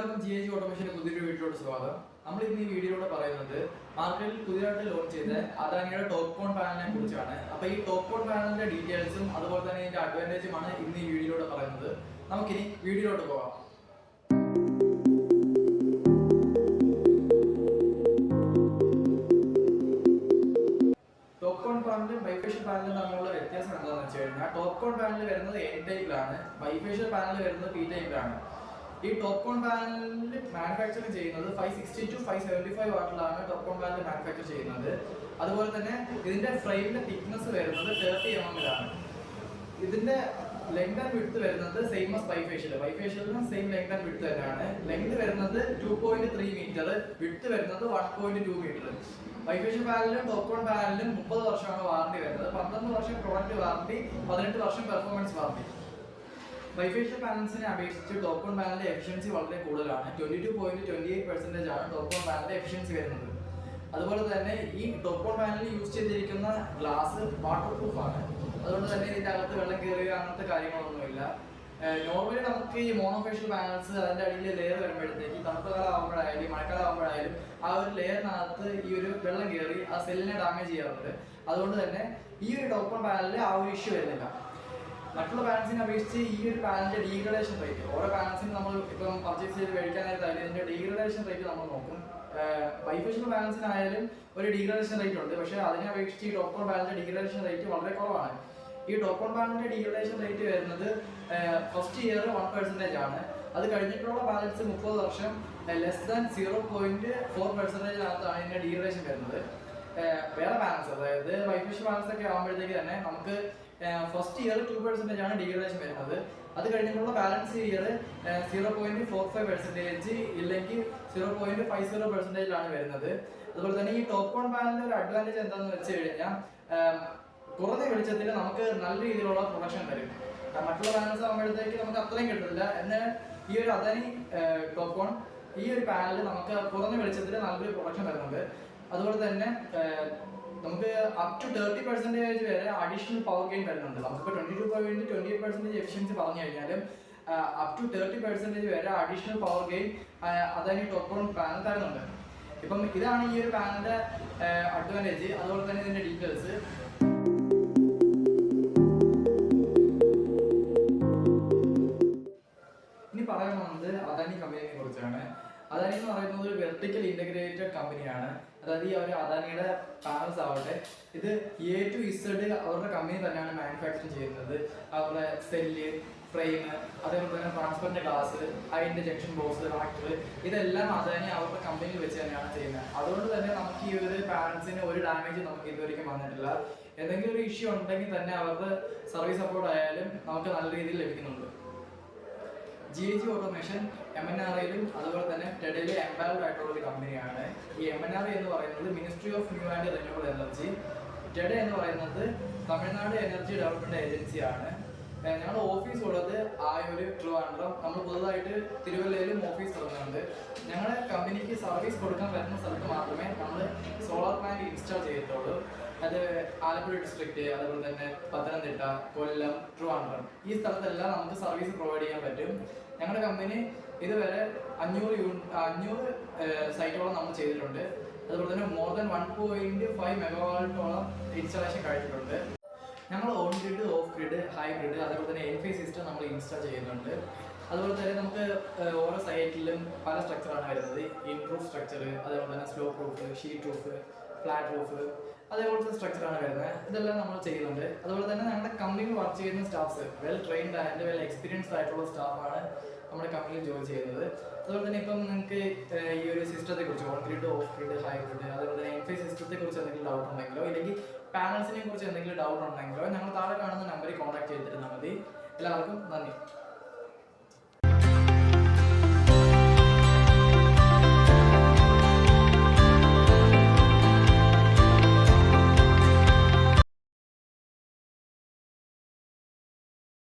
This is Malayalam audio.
ഓട്ടോമേഷന്റെ പുതിയൊരു വീഡിയോയോട് സ്വാഗതം. നമ്മൾ ഇന്ന് ഈ വീഡിയോയിലൂടെ പറയുന്നത് മാർക്കറ്റിൽ പുതിയതായിട്ട് ലോഞ്ച് ചെയ്ത അദാനിയുടെ ടോപ്പ് കോൺ പാനലിനെ കുറിച്ചാണ്. അപ്പൊ ഈ ടോപ്പ് കോൺ പാനലിന്റെ ഡീറ്റെയിൽസും അതുപോലെ തന്നെ ഇതിന്റെ അഡ്വാന്റേജുമാണ് ഇന്ന് ഈ വീഡിയോയിലൂടെ പറയുന്നത്. നമുക്കിനി വീഡിയോയിലോട്ട് പോകാം ടോപ്പ് കോൺ തമ്മിലുള്ള വ്യത്യാസം എന്താണെന്ന് വെച്ച് കഴിഞ്ഞാൽ ടോപ്പ് കോൺ പാനൽ വരുന്നത് എ ടൈപ്പിലാണ് ബൈഫേഷ്യൽ പാനൽ വരുന്നത് പി ടൈപ്പിലാണ് ഈ ടോപ്പ് കോൺ പാനലിൽ മാനുഫാക്ചർ ചെയ്യുന്നത് five sixty two five seventy five വാട്ടിലാണ് top കോൺ പാനൽ മാനുഫാക്ചർ ചെയ്യുന്നത്. അതുപോലെ തന്നെ ഇതിന്റെ ഫ്രെയിമിന്റെ തിക്നെസ് വരുന്നത് തേർട്ടി എം എമ്മിലാണ് ഇതിന്റെ ലെങ്ത് ആൻഡ് വിഡ്ത്ത് വരുന്നത് സെയിം ആസ് ബൈഫേഷ്യൽ ബൈഫേഷ്യലിനും സെയിം ലെങ്ത് ആൻഡ് വിഡ്ത്ത് തന്നെയാണ്. ലെങ്ത് വരുന്നത് two point three metre width വരുന്നത് one point two metre bifacial പാനലിലും ടോപ്കോൺ പാനലിലും മുപ്പത് വർഷമാണ് വാറണ്ടി വരുന്നത്. പന്ത്രണ്ട് വർഷം പ്രോഡക്റ്റ് വാറണ്ടി പതിനെട്ട് വർഷം പെർഫോമൻസ് വാറണ്ടി ബൈഫേഷ്യൽ പാനൽസിനെ അപേക്ഷിച്ച് ടോപ്പ് ഓൺ പാനലിന്റെ എഫിഷ്യൻസി വളരെ കൂടുതലാണ്. Twenty two point twenty eight percentage ആണ് ടോപ്പ് ഓൺ പാനലിന്റെ എഫിഷ്യൻസി വരുന്നത്. അതുപോലെ തന്നെ ഈ ടോപ്പ് ഓൺ പാനലിൽ യൂസ് ചെയ്തിരിക്കുന്ന ഗ്ലാസ് വാട്ടർ പ്രൂഫ് ആണ്. അതുകൊണ്ട് തന്നെ ഇതിന്റെ അകത്ത് വെള്ളം കയറുക അങ്ങനത്തെ കാര്യങ്ങളൊന്നുമില്ല. നോർമലി നമുക്ക് ഈ മോണോഫേഷ്യൽ പാനൽസ് അതിന്റെ അടിയിൽ ലെയർ വരുമ്പോഴത്തേക്ക് തണുപ്പ് കാലം ആകുമ്പോഴായാലും മഴക്കാലം ആകുമ്പോഴായാലും ആ ഒരു ലെയറിനകത്ത് ഈ ഒരു വെള്ളം കയറി ആ സെല്ലിനെ ഡാമേജ് ചെയ്യാറുണ്ട്. അതുകൊണ്ട് തന്നെ ഈ ഒരു ടോപ്കോൺ പാനലിൽ ആ ഒരു ഇഷ്യൂ വരുന്നില്ല. മറ്റുള്ള ബാലൻസിനെ അപേക്ഷിച്ച് ഈ ഒരു ബാലൻസിന്റെ ഡീഗ്രഡേഷൻ റേറ്റ് ഓരോ പാനൽസിനും നമ്മൾ ഇപ്പം പർച്ചേസ് ചെയ്ത് മേടിക്കാൻ നേരത്തായാലും ഇതിന്റെ ഡീഗ്രഡേഷൻ റേറ്റ് നമ്മൾ നോക്കും. ബൈഫേഷ്യൽ ബാലൻസിനായാലും ഒരു ഡീഗ്രഡേഷൻ റേറ്റ് ഉണ്ട്. പക്ഷേ അതിനെ അപേക്ഷിച്ച് ഈ ടോപ്പോൺ ബാലൻസിന്റെ ഡീഗ്രഡേഷൻ റേറ്റ് വളരെ കുറവാണ്. ഈ ടോപ്പോൺ ബാലൻസിന്റെ ഡീഗ്രഡേഷൻ റേറ്റ് വരുന്നത് ഫസ്റ്റ് ഇയർ വൺ പെർസെന്റേജ് ആണ്. അത് കഴിഞ്ഞിട്ടുള്ള ബാലൻസ് മുപ്പത് വർഷം less than zero point four പെർസെന്റേജിനകത്താണ് ഇതിന്റെ ഡീഗ്രഡേഷൻ വരുന്നത്. വേറെ ബാലൻസ് അതായത് ബൈഫേഷ്യൽ ബാലൻസ് ഒക്കെ ആകുമ്പോഴത്തേക്ക് തന്നെ നമുക്ക് ഫസ്റ്റ് ഇയർ ടു പെർസെന്റേജ് ആണ് ഡീഗ്രഡേഷൻ വരുന്നത്. അത് കഴിഞ്ഞുള്ള balance year zero point four five percentage ഇല്ലെങ്കിൽ സീറോ പോയിന്റ് ഫൈവ് സീറോ പെർസെന്റേജിലാണ് വരുന്നത്. അതുപോലെ തന്നെ ഈ ടോപ്പ് കോൺ പാനലിന്റെ ഒരു അഡ്വാന്റേജ് എന്താണെന്ന് വെച്ച് കഴിഞ്ഞാൽ കുറഞ്ഞ വെളിച്ചത്തിൽ നമുക്ക് നല്ല രീതിയിലുള്ള പ്രൊഡക്ഷൻ തരും. മറ്റുള്ള പാനൽസ് ആകുമ്പോഴത്തേക്ക് നമുക്ക് അത്രയും കിട്ടില്ല എന്നാൽ ഈ ഒരു അതനി ടോപ്പ് കോൺ ഈ ഒരു പാനലിൽ നമുക്ക് കുറഞ്ഞ വെളിച്ചത്തിൽ നല്ലൊരു പ്രൊഡക്ഷൻ തരുന്നുണ്ട്. അതുപോലെ തന്നെ നമുക്ക് അപ് ടു തേർട്ടി പെർസെന്റേജ് വരെ അഡീഷണൽ പവർ ഗെയിൻ വരുന്നുണ്ട്. നമുക്കിപ്പോൾ twenty two point twenty eight percentage efficiency പറഞ്ഞു കഴിഞ്ഞാലും അപ് ടു തേർട്ടി പെർസെന്റേജ് വരെ അഡീഷണൽ പവർ ഗെയിൻ അതായത് ടോപ്പ് ഓൺ പാനൽ തരുന്നുണ്ട്. ഇപ്പം ഇതാണ് ഈ ഒരു പാനലിന്റെ അഡ്വാന്റേജ് അതുപോലെ തന്നെ ഇതിന്റെ ഡീറ്റെയിൽസ് ഇനി പറയാൻ പോകുന്നത് അദാനി കമ്പനിയെ കുറിച്ചാണ്. അദാനി എന്ന് പറയുന്നത് ഒരു വെർട്ടിക്കൽ ഇന്റഗ്രേറ്റഡ് കമ്പനിയാണ് അതായത് ഈ ഒരു അദാനിയുടെ പാനൽസ് ആവട്ടെ ഇത് എ ടു ഇസഡ് അവരുടെ കമ്പനി തന്നെയാണ് മാനുഫാക്ചറിങ് ചെയ്യുന്നത്. അവരുടെ സെല്ല് ഫ്രെയിം അതേപോലെ തന്നെ ട്രാൻസ്പെറന്റ് ഗ്ലാസ് അതിന്റെ ജംഗ്ഷൻ ബോക്സ് റാക്ടർ ഇതെല്ലാം അദാനി അവരുടെ കമ്പനിയിൽ വെച്ച് തന്നെയാണ് ചെയ്യുന്നത്. അതുകൊണ്ട് തന്നെ നമുക്ക് ഈ ഒരു പാനൽസിന് ഒരു ഡാമേജ് നമുക്ക് ഇതുവരെയും വന്നിട്ടില്ല. എന്തെങ്കിലും ഒരു ഇഷ്യൂ ഉണ്ടെങ്കിൽ തന്നെ അവരുടെ സർവീസ് സപ്പോർട്ട് ആയാലും നമുക്ക് നല്ല രീതിയിൽ ലഭിക്കുന്നുണ്ട്. G G automation M N R അതുപോലെ തന്നെ ടെഡയിലെ എംപാവർഡ് ആയിട്ടുള്ള ഒരു കമ്പനിയാണ്. ഈ എം എൻ ആർ എന്ന് പറയുന്നത് ministry of new and renewable energy TEDA എന്ന് പറയുന്നത് തമിഴ്നാട് എനർജി ഡെവലപ്മെന്റ് ഏജൻസിയാണ് ഞങ്ങളുടെ ഓഫീസ് ഉള്ളത് ആ ഒരു ട്രിവാൻഡ്രം. നമ്മൾ പുതുതായിട്ട് തിരുവല്ലയിലും ഓഫീസ് തുടങ്ങുന്നുണ്ട് ഞങ്ങളുടെ കമ്പനിക്ക് സർവീസ് കൊടുക്കാൻ പറ്റുന്ന സ്ഥലത്ത് മാത്രമേ നമ്മൾ സോളാർ പ്ലാന്റ് ഇൻസ്റ്റാൾ ചെയ്യത്തുള്ളൂ. അത് ആലപ്പുഴ ഡിസ്ട്രിക്ട് അതുപോലെ തന്നെ പത്തനംതിട്ട കൊല്ലം ട്രിവാൻഡ്രം. ഈ സ്ഥലത്തെല്ലാം നമുക്ക് സർവീസ് പ്രൊവൈഡ് ചെയ്യാൻ പറ്റും. ഞങ്ങളുടെ കമ്പനി ഇതുവരെ അഞ്ഞൂറ് യൂണിറ്റ് അഞ്ഞൂറ് സൈറ്റോളം നമ്മൾ ചെയ്തിട്ടുണ്ട്. അതുപോലെ തന്നെ more than one point five മെഗാവാൾട്ടോളം installation കഴിഞ്ഞിട്ടുണ്ട്. ഞങ്ങൾ on grid off grid hybrid അതുപോലെ തന്നെ എൻഫി സിസ്റ്റം നമ്മൾ ഇൻസ്റ്റാൾ ചെയ്യുന്നുണ്ട്. അതുപോലെ തന്നെ നമുക്ക് ഓരോ സൈറ്റിലും പല സ്ട്രക്ചറാണ് വരുന്നത്. ഇൻപ്രൂവ് സ്ട്രക്ചർ അതുപോലെ തന്നെ slow proof sheet roof flat roof അതേപോലത്തെ സ്ട്രക്ചറാണ് വരുന്നത്. ഇതെല്ലാം നമ്മൾ ചെയ്യുന്നുണ്ട്. അതുപോലെ തന്നെ ഞങ്ങളുടെ കമ്പനിയിൽ വർക്ക് ചെയ്യുന്ന staffs well trained and well experienced ആയിട്ടുള്ള സ്റ്റാഫാണ് നമ്മുടെ കമ്പനിയിൽ ജോലി ചെയ്യുന്നത്. അതുപോലെ തന്നെ ഇപ്പം നിങ്ങൾക്ക് ഈ ഒരു സിസ്റ്റത്തെ കുറിച്ച് on grid off grid hybrid അതുപോലെ തന്നെ സിസ്റ്റത്തെ കുറിച്ച് എന്തെങ്കിലും ഡൗട്ട് ഉണ്ടെങ്കിലോ ഇല്ലെങ്കിൽ പാനൽസിനെ കുറിച്ച് എന്തെങ്കിലും ഡൗട്ട് ഉണ്ടെങ്കിലോ ഞങ്ങൾ താഴെ കാണുന്ന നമ്പറിൽ കോൺടാക്ട് ചെയ്തിരുന്നാൽ മതി. എല്ലാവർക്കും നന്ദി.